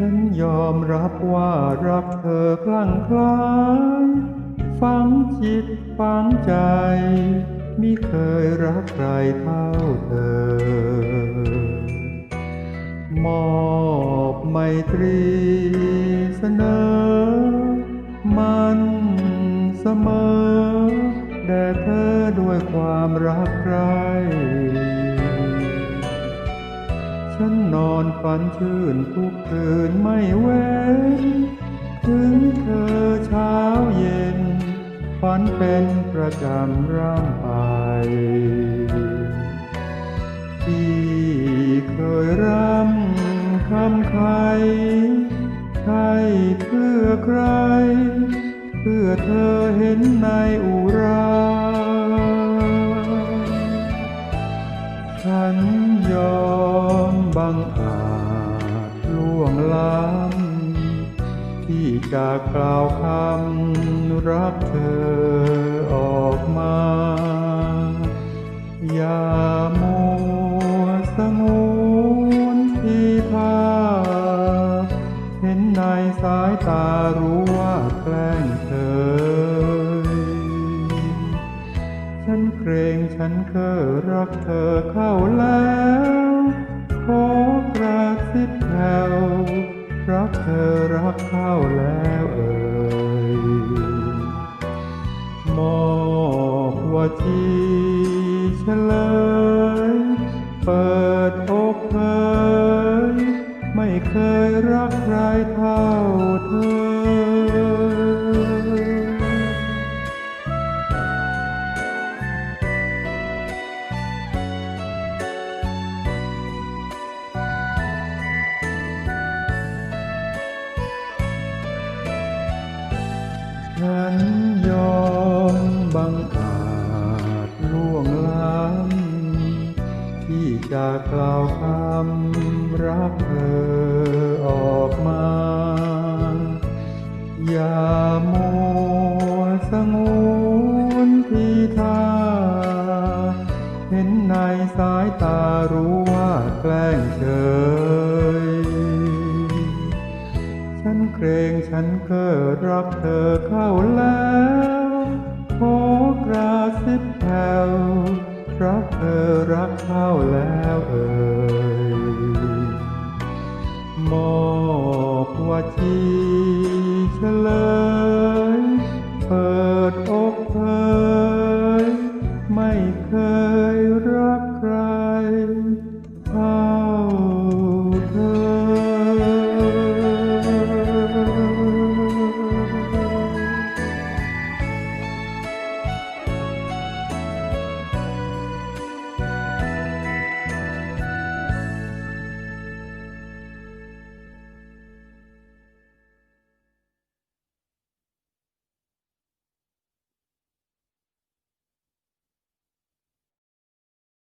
ฉันยอมรับว่ารักเธอคลั่งคล้ายฝังจิตฝังใจ มิเคยรักใครเท่าเธอ มอบไมตรีเสนอ มันเสมอ แด่เธอด้วยความรักใคร ฉันนอนฝันชื่นทุกคืนไม่เว้น ถึงเธอเช้าเย็น ฝันเป็นประจำร่ำไปที่เคยรำคำใครใช่เพื่อใคร เพื่อเธอเห็นในอุรา ล้ำที่จะกล่าวคำรักเธอออกมา อย่ามัวสงวนที่พาเห็นในสายตารู้ว่าแกล้งเธอฉันเกรงฉันเคยรักเธอเข้าแล้วขอกระซิบแผ่ว เธอรักเข้าแล้วเอ่ยมอบว่าจีเฉลย เปิดอกเผยไม่เคยรักใครเท่าเธอ บังอาจล่วงล้ำที่จะกล่าวคำรักเธอออกมา อย่ามัวสงวนที่ท่า เห็นในสายตารู้ว่าแกล้งเฉยฉันเกรงฉันเคยรักเธอเข้าแล้ว ซิบแผ่วรักเธอรักเขาแล้วเออ